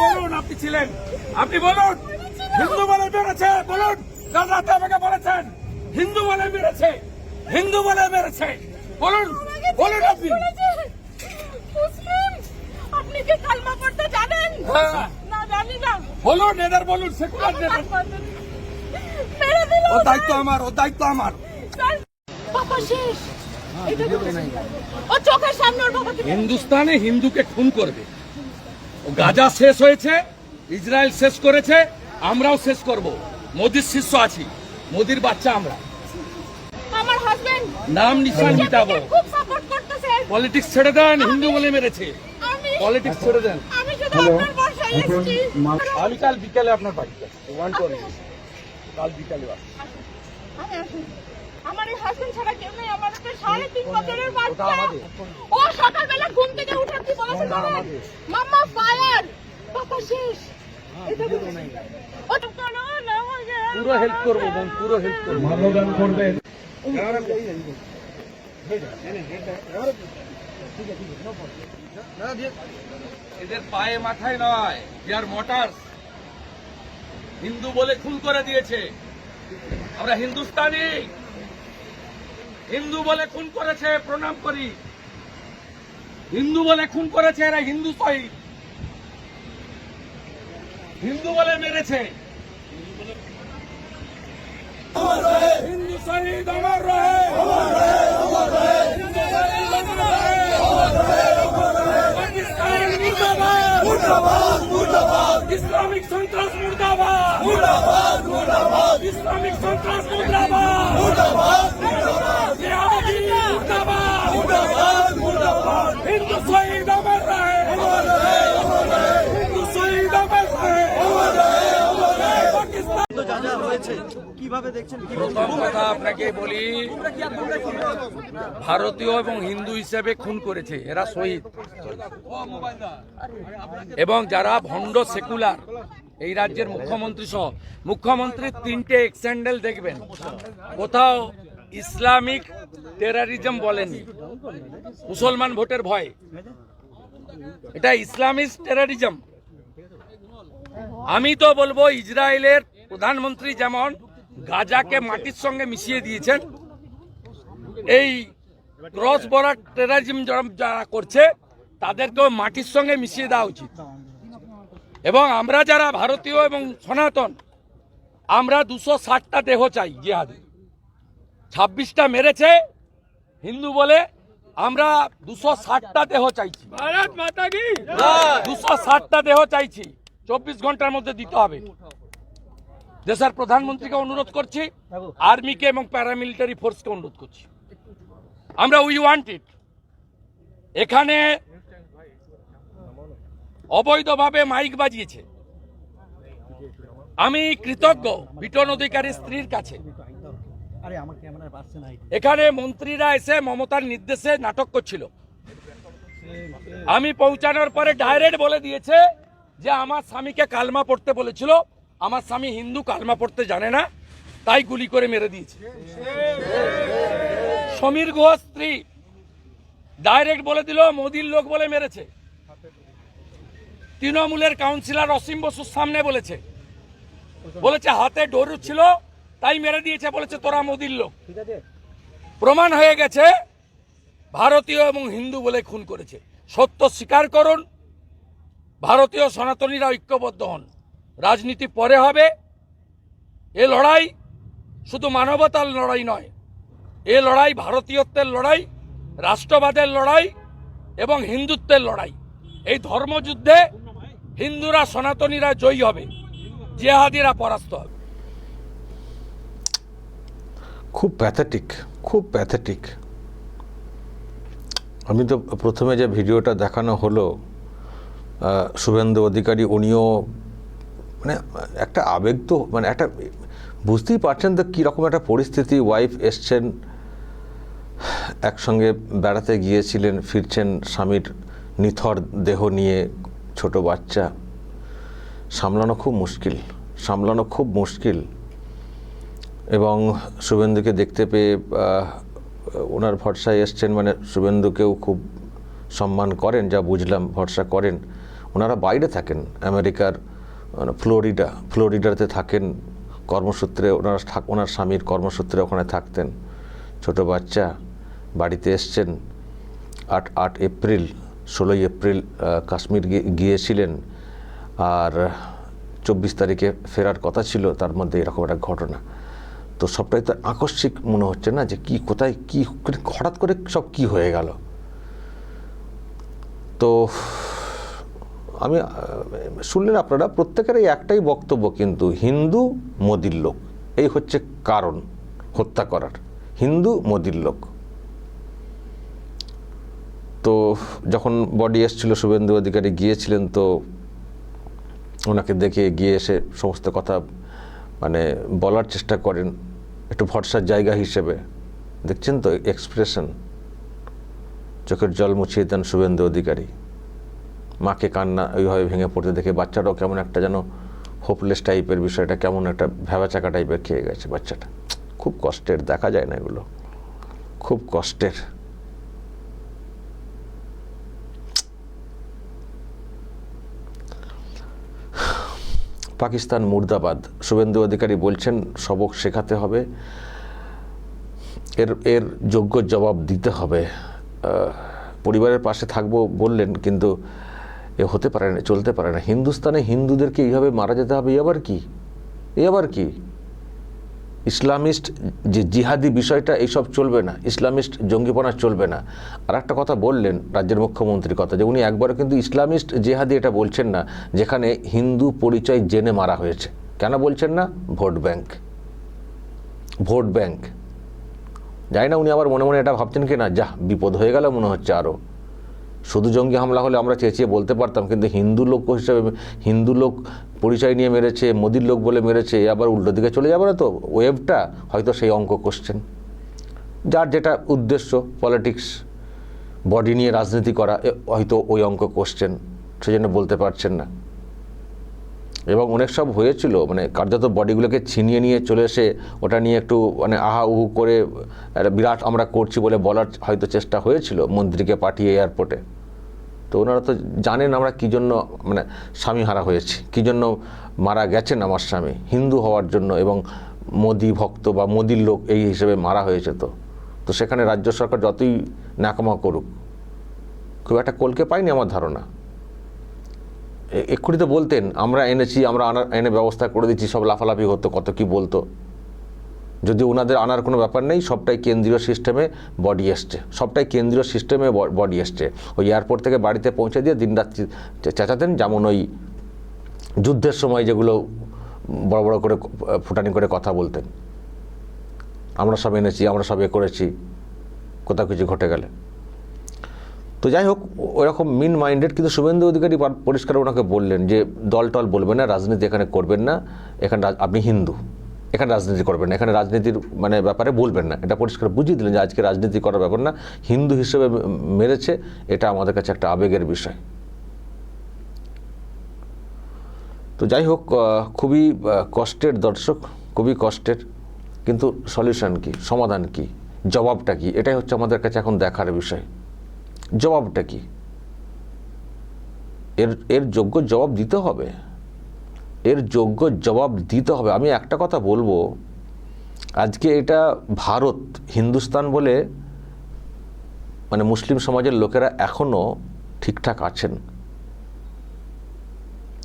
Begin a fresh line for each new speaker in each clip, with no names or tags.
বলুন আপনি ছিলেন। আপনি বলুন হিন্দু বলে মেরেছে বলুন কাল রাতে আমাকে বলেছেন হিন্দু বলে মেরেছে হিন্দু বলে মেরেছে। বলুন বলুন আপনি।
আপনি কি কালমা পড়তে জানেন
হ্যাঁ।
না জানি না
বলুন এদের বলুন সেকুলার নেতা ও দায়িত্ব আমার ও দায়িত্ব আমার।
স্যার, বাবা শেষ। এটা তো ও চোখের সামনে ওর বাবাকে
হিন্দুস্তানে হিন্দুকে খুন করবে। গাজা শেষ হয়েছে ইসরায়েল শেষ করেছে আমরাও শেষ করব। মোদির শিষ্য আছি মোদির বাচ্চা আমরা।
আমার হাজবেন্ড
নাম নিশান মিটাবো।
খুব সাপোর্ট করতেছে।
পলিটিক্স ছেড়ে দেন হিন্দু বলে মেরেছে। পলিটিক্স ছেড়ে দেন।
আমি
কাল বিকালে আপনার বাড়িতে ওয়ান কাল বিকালে আসব।
আমার এই হাজবেন্ড ছাড়া কেউ নেই আমার একটা সাড়ে তিন বছরের বাচ্চা। ও সকালবেলা ঘুম থেকে উঠে কি বলেছে মাম্মা ফায়ার বাবা শেষ।
পুরো হেল্প করব পুরো হেল্প করব।
মাল্যদান করবেন
এদের পায়ে মাথায় নয় আর মোটর হিন্দু বলে খুন করে দিয়েছে। আমরা হিন্দুস্তানি। হিন্দু বলে খুন করেছে প্রণাম করি। হিন্দু বলে খুন করেছে এরা হিন্দু শহীদ হিন্দু বলে মেরেছে। হিন্দু শহীদ অমর রহে। পাকিস্তান মুর্দাবাদ। ইসলামিক সন্ত্রাস মুর্দাবাদ। ইসলামিক সন্ত্রাস মুর্দাবাদ। জিহাদি মুর্দাবাদ। হিন্দু শহীদ অমর রহে হিন্দু শহীদ অমর রহে পাকিস্তান
তো যা যা হয়েছে কীভাবে দেখছেন কি
প্রথম কথা আপনাকে বলি ভারতীয় এবং হিন্দু হিসেবে খুন করেছে এরা শহীদ। এবং যারা ভণ্ড সেকুলার, এই রাজ্যের মুখ্যমন্ত্রী সহ মুখ্যমন্ত্রীর তিনটে এক্সেন্ডেল দেখবেন। কোথাও ইসলামিক টেরারিজম বলেনি। মুসলমান ভোটের ভয়। এটা ইসলামিস্ট টেরারিজম আমি তো বলব, ইসরায়েলের প্রধানমন্ত্রী যেমন গাজাকে মাটির সঙ্গে মিশিয়ে দিয়েছেন, এই ক্রস বর্ডার টেরারিজম যারা করছে তাদেরকেও মাটির সঙ্গে মিশিয়ে দেওয়া উচিত। এবং আমরা যারা ভারতীয় এবং সনাতন আমরা দুশো ষাটটা দেহ চাই জিহাদি। ছাব্বিশটা মেরেছে হিন্দু বলে আমরা দুশো ষাটটা দেহ চাইছি। দুশো ষাটটা দেহ চাইছি। চব্বিশ ঘণ্টার মধ্যে দিতে হবে। দেশের প্রধানমন্ত্রীকে অনুরোধ করছি আর্মিকে এবং প্যারামিলিটারি ফোর্সকে অনুরোধ করছি। আমরা উই ওয়ান্ট ইট। এখানে অবৈধভাবে মাইক বাজিয়েছে। আমি কৃতজ্ঞ বিটন অধিকারী স্ত্রীর কাছে। এখানে মন্ত্রীরা এসে মমতার নির্দেশে নাটক করছিল। আমি পৌঁছানোর পরে ডাইরেক্ট বলে দিয়েছে যে, আমার স্বামীকে কালমা পড়তে বলেছিল। আমার স্বামী হিন্দু, কালমা পড়তে জানে না। তাই গুলি করে মেরে দিয়েছে। সমীর গুহ স্ত্রী ডাইরেক্ট বলে দিল, মোদির লোক বলে মেরেছে। তৃণমূলের কাউন্সিলর অসীম বসুর সামনে বলেছে। বলেছে হাতে ডরু ছিল তাই মেরে দিয়েছে বলেছে তোরা মোদির লোক। প্রমাণ হয়ে গেছে ভারতীয় এবং হিন্দু বলে খুন করেছে। সত্য স্বীকার করুন ভারতীয় সনাতনীরা ঐক্যবদ্ধ হন। রাজনীতি পরে হবে। এ লড়াই শুধু মানবতার লড়াই নয় এ লড়াই ভারতীয়ত্বের লড়াই রাষ্ট্রবাদের লড়াই এবং হিন্দুত্বের লড়াই। এই ধর্মযুদ্ধে হিন্দুরা সনাতনীরা জয়ী হবে, জেহাদিরা পরাস্ত হবে।
খুব প্যাথেটিক খুব প্যাথেটিক আমি তো প্রথমে যে ভিডিওটা দেখানো হলো শুভেন্দু অধিকারী, উনিও মানে একটা আবেগ তো মানে একটা, বুঝতেই পারছেন তো কীরকম একটা পরিস্থিতি। ওয়াইফ এসছেন, একসঙ্গে বেড়াতে গিয়েছিলেন, ফিরছেন স্বামীর নিথর দেহ নিয়ে। ছোট বাচ্চা, সামলানো খুব মুশকিল, সামলানো খুব মুশকিল। এবং শুভেন্দুকে দেখতে পেয়ে ওনার ভরসায় এসছেন মানে শুভেন্দুকেও খুব সম্মান করেন, যা বুঝলাম, ভরসা করেন। ওনারা বাইরে থাকেন, আমেরিকার মানে ফ্লোরিডা, ফ্লোরিডাতে থাকেন কর্মসূত্রে, ওনারা থাক- ওনার স্বামীর কর্মসূত্রে ওখানে থাকতেন। ছোট বাচ্চা বাড়িতে এসছেন আট আট এপ্রিল ষোলোই এপ্রিল কাশ্মীর গিয়ে- গিয়েছিলেন আর চব্বিশ তারিখে ফেরার কথা ছিল, তার মধ্যে এরকম একটা ঘটনা। তো সবটাই তো আকস্মিক মনে হচ্ছে না যে কি, কোথায় কি হঠাৎ করে সব কি হয়ে গেল? তো আমি শুনলেন আপনারা, প্রত্যেকেরই একটাই বক্তব্য কিন্তু হিন্দু মোদির লোক, এই হচ্ছে কারণ হত্যা করার, হিন্দু মোদির লোক। তো যখন বডি এসছিল, শুভেন্দু অধিকারী গিয়েছিলেন, তো ওনাকে দেখে গিয়ে এসে সমস্ত কথা মানে বলার চেষ্টা করেন। একটু ভরসার জায়গা হিসেবে। দেখছেন তো এক্সপ্রেশন চোখের জল মুছিয়ে দেন শুভেন্দু অধিকারী। মাকে কান্না ওইভাবে ভেঙে পড়তে দেখে বাচ্চাটাও কেমন একটা যেন হোপলেস টাইপের বিষয়টা, কেমন একটা ভেবাচাকা টাইপের খেয়ে গেছে বাচ্চাটা। খুব কষ্টের, দেখা যায় না এগুলো। খুব কষ্টের। পাকিস্তান মুর্দাবাদ। শুভেন্দু অধিকারী বলছেন, সবক শেখাতে হবে। এর এর যোগ্য জবাব দিতে হবে। পরিবারের পাশে থাকব বললেন, কিন্তু এ হতে পারে না, চলতে পারে না। হিন্দুস্তানে হিন্দুদেরকে এইভাবে মারা যেতে হবে, এ আবার কি? এ আবার কি? ইসলামিস্ট যে জিহাদি বিষয়টা, এইসব চলবে না। ইসলামিস্ট জঙ্গিপনা চলবে না। আর একটা কথা বললেন রাজ্যের মুখ্যমন্ত্রীর কথা, যে উনি একবারও কিন্তু ইসলামিস্ট জেহাদি এটা বলছেন না, যেখানে হিন্দু পরিচয় জেনে মারা হয়েছে। কেন বলছেন না? Vote bank. Vote bank. জানি না উনি আবার মনে মনে এটা ভাবছেন কি না যা বিপদ হয়ে গেল মনে হচ্ছে আরও শুধু জঙ্গি হামলা হলে আমরা চেঁচিয়ে বলতে পারতাম, কিন্তু হিন্দু লোক হিসাবে, হিন্দু লোক পরিচয় নিয়ে মেরেছে, মোদির লোক বলে মেরেছে আবার উল্টো দিকে চলে যাবে না তো? ওয়েবটা হয়তো সেই অঙ্ক কোশ্চেন যার যেটা উদ্দেশ্য পলিটিক্স বডি নিয়ে রাজনীতি করা হয়তো ওই অঙ্ক কোশ্চেন সেই জন্য বলতে পারছেন না। এবং অনেক সব হয়েছিল মানে কার্যত বডিগুলোকে ছিনিয়ে নিয়ে চলে এসে ওটা নিয়ে একটু মানে আহা উহু করে বিরাট আমরা করছি বলে বলার হয়তো চেষ্টা হয়েছিল মন্ত্রীকে পাঠিয়ে এয়ারপোর্টে তো ওনারা তো জানেন আমরা কী জন্য মানে স্বামী হারা হয়েছি, কী জন্য মারা গেছেন আমার স্বামী, হিন্দু হওয়ার জন্য এবং মোদি ভক্ত বা মোদির লোক এই হিসেবে মারা হয়েছে তো। তো সেখানে রাজ্য সরকার যতই নাকামা করুক, খুব একটা কলকে পাইনি আমার ধারণা। এক্ষুনি তো বলতেন, আমরা এনেছি, আমরা আনার এনে ব্যবস্থা করে দিচ্ছি, সব লাফালাফি হতো, কত কি বলতো। যদি ওনাদের আনার কোনো ব্যাপার নেই, সবটাই কেন্দ্রীয় সিস্টেমে বডি এসছে সবটাই কেন্দ্রীয় সিস্টেমে বডি এসছে ওই এয়ারপোর্ট থেকে বাড়িতে পৌঁছে দিয়ে দিনরাত্রি চে- চেঁচাতেন, যেমন ওই যুদ্ধের সময় যেগুলো বড় বড় করে ফুটানি করে কথা বলতেন। আমরা সব এনেছি, আমরা সব এ করেছি কোথাও কিছু ঘটে গেলে। তো যাই হোক ওরকম মিন মাইন্ডেড কিন্তু শুভেন্দু অধিকারী পর- পরিষ্কার ওনাকে বললেন যে দল টল বলবেন না, রাজনীতি এখানে করবেন না এখানে আপনি হিন্দু। এখানে রাজনীতি করবেন না, এখানে রাজনীতির মানে ব্যাপারে বলবেন না। এটা পরিষ্কার বুঝিয়ে দিলেন যে আজকে রাজনীতি করার ব্যাপার না, হিন্দু হিসেবে মেরেছে, এটা আমাদের কাছে একটা আবেগের বিষয়। তো যাই হোক খুবই কষ্টের দর্শক, খুবই কষ্টের, কিন্তু সলিউশন কি, সমাধান কি, জবাবটা কি, এটাই হচ্ছে আমাদের কাছে এখন দেখার বিষয়। জবাবটা কি? এর এর যোগ্য জবাব দিতে হবে। এর যোগ্য জবাব দিতে হবে। আমি একটা কথা বলব। আজকে এটা ভারত, হিন্দুস্তান বলে মানে মুসলিম সমাজের লোকেরা এখনও ঠিকঠাক আছেন।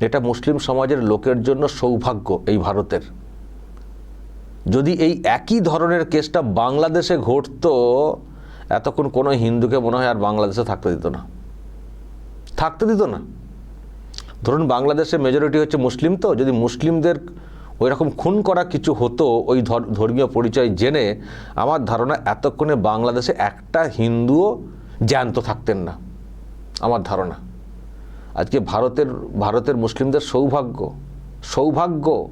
এটা মুসলিম সমাজের লোকের জন্য সৌভাগ্য এই ভারতের। যদি এই একই ধরনের কেসটা বাংলাদেশে ঘটতো, এতক্ষণ কোনো হিন্দুকে মনে হয় আর বাংলাদেশে থাকতে দিত না। থাকতে দিত না। ধরুন বাংলাদেশে মেজরিটি হচ্ছে মুসলিম তো, যদি মুসলিমদের ওই রকম খুন করা কিছু হতো, ওই ধর্মীয় পরিচয় জেনে আমার ধারণা এতক্ষণে বাংলাদেশে একটা হিন্দুও জ্যান্ত থাকতেন না, আমার ধারণা। আজকে ভারতের ভারতের মুসলিমদের সৌভাগ্য সৌভাগ্য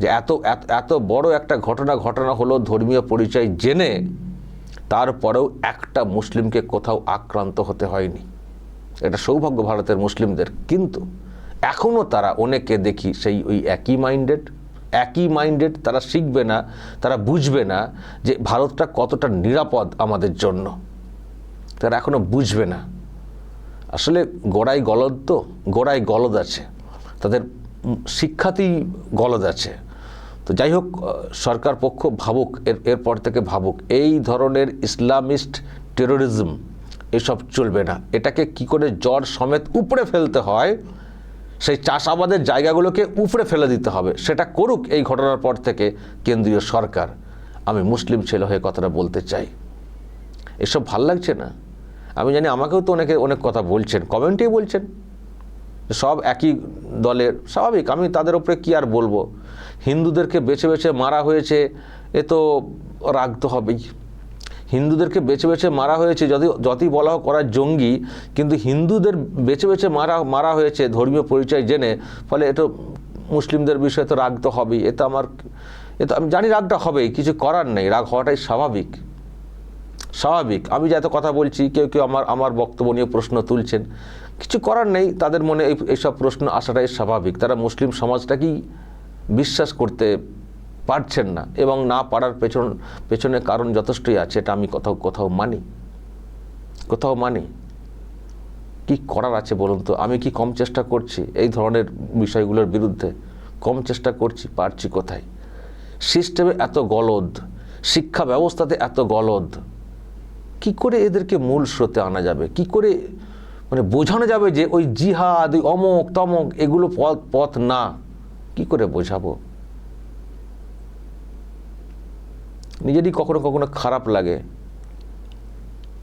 যে এত, এত- বড় একটা ঘটনা ঘটনা হলো ধর্মীয় পরিচয় জেনে তারপরেও একটা মুসলিমকে কোথাও আক্রান্ত হতে হয়নি। এটা সৌভাগ্য ভারতের মুসলিমদের, কিন্তু এখনও তারা অনেকে দেখি সেই ওই একই মাইন্ডেড একই মাইন্ডেড তারা শিখবে না, তারা বুঝবে না যে ভারতটা কতটা নিরাপদ আমাদের জন্য। তারা এখনও বুঝবে না। আসলে গোড়ায় গলদ তো গোড়ায় গলদ আছে। তাদের শিক্ষাতেই গলদ আছে। তো যাই হোক সরকার পক্ষ ভাবুক, এর, এরপর থেকে ভাবুক, এই ধরনের ইসলামিস্ট টেরোরিজম এসব চলবে না। এটাকে কি করে জ্বর সমেত উপড়ে ফেলতে হয় সেই চাষাবাদের জায়গাগুলোকে উপড়ে ফেলে দিতে হবে। সেটা করুক এই ঘটনার পর থেকে কেন্দ্রীয় সরকার। আমি মুসলিম ছেলে হয়ে কথাটা বলতে চাই। এসব ভালো লাগছে না? আমি জানি আমাকেও তো অনেকে অনেক কথা বলছেন, কমেন্টেই বলছেন। সব একই দলের, স্বাভাবিক। আমি তাদের উপরে কি আর বলব? হিন্দুদেরকে বেছে বেছে মারা হয়েছে, এ তো রাগ তো হবেই। হিন্দুদেরকে বেছে বেছে মারা হয়েছে যদি যতই বলা হোক করার জঙ্গি, কিন্তু হিন্দুদের বেছে বেছে মারা মারা হয়েছে ধর্মীয় পরিচয় জেনে, ফলে এটা মুসলিমদের বিষয়ে তো রাগ তো হবেই। এ তো আমার, এ তো আমি জানি রাগটা হবেই, কিছু করার নেই, রাগ হওয়াটাই স্বাভাবিক। স্বাভাবিক। আমি যা এত কথা বলছি, কেউ কেউ আমার আমার বক্তব্য নিয়ে প্রশ্ন তুলছেন। কিছু করার নেই, তাদের মনে এই, এইসব প্রশ্ন আসাটাই স্বাভাবিক। তারা মুসলিম সমাজটাকেই বিশ্বাস করতে পারছেন না এবং না পারার পেছন, পেছনে কারণ যথেষ্টই আছে, এটা আমি কোথাও কোথাও মানি। কোথাও মানি। কি করার আছে বলুন তো? আমি কি কম চেষ্টা করছি এই ধরনের বিষয়গুলোর বিরুদ্ধে? কম চেষ্টা করছি, পারছি কোথায়? সিস্টেমে এত গলদ, শিক্ষা ব্যবস্থাতে এত গলদ, কি করে এদেরকে মূল স্রোতে আনা যাবে? কি করে মানে বোঝানো যাবে যে ওই জিহাদ, ওই অমক, তমক, এগুলো পথ পথ না? কি করে বোঝাবো? নিজেরই কখনো কখনো খারাপ লাগে,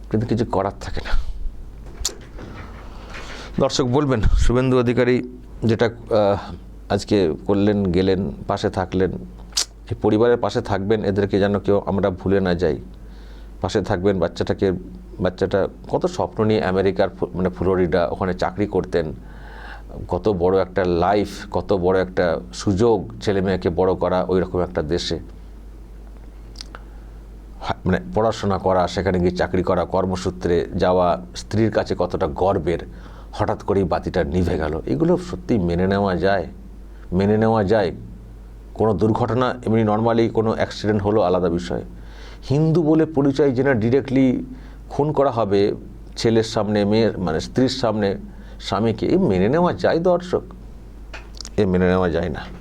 কিন্তু কিছু করার থাকে না। দর্শক, বলবেন, শুভেন্দু অধিকারী যেটা আজকে করলেন, গেলেন, পাশে থাকলেন, এই পরিবারের পাশে থাকবেন, এদেরকে যেন কেউ আমরা ভুলে না যাই। পাশে থাকবেন, বাচ্চাটাকে, বাচ্চাটা কত স্বপ্ন নিয়ে আমেরিকার মানে ফ্লোরিডা ওখানে চাকরি করতেন। কত বড় একটা লাইফ কত বড় একটা সুযোগ ছেলে মেয়েকে বড় করা ওই রকম একটা দেশে। মানে পড়াশোনা করা, সেখানে গিয়ে চাকরি করা, কর্মসূত্রে যাওয়া, স্ত্রীর কাছে কতটা গর্বের, হঠাৎ করেই বাতিটা নিভে গেল। এগুলো সত্যি মেনে নেওয়া যায়? মেনে নেওয়া যায়? কোনো দুর্ঘটনা, এমনি নর্মালি কোনো অ্যাক্সিডেন্ট হলো, আলাদা বিষয়। হিন্দু বলে পরিচয় জেনে ডিরেক্টলি খুন করা হবে, ছেলের সামনে, মেয়ের মানে স্ত্রীর সামনে, স্বামীকে, এ মেনে নেওয়া যায় দর্শক? এ মেনে নেওয়া যায় না।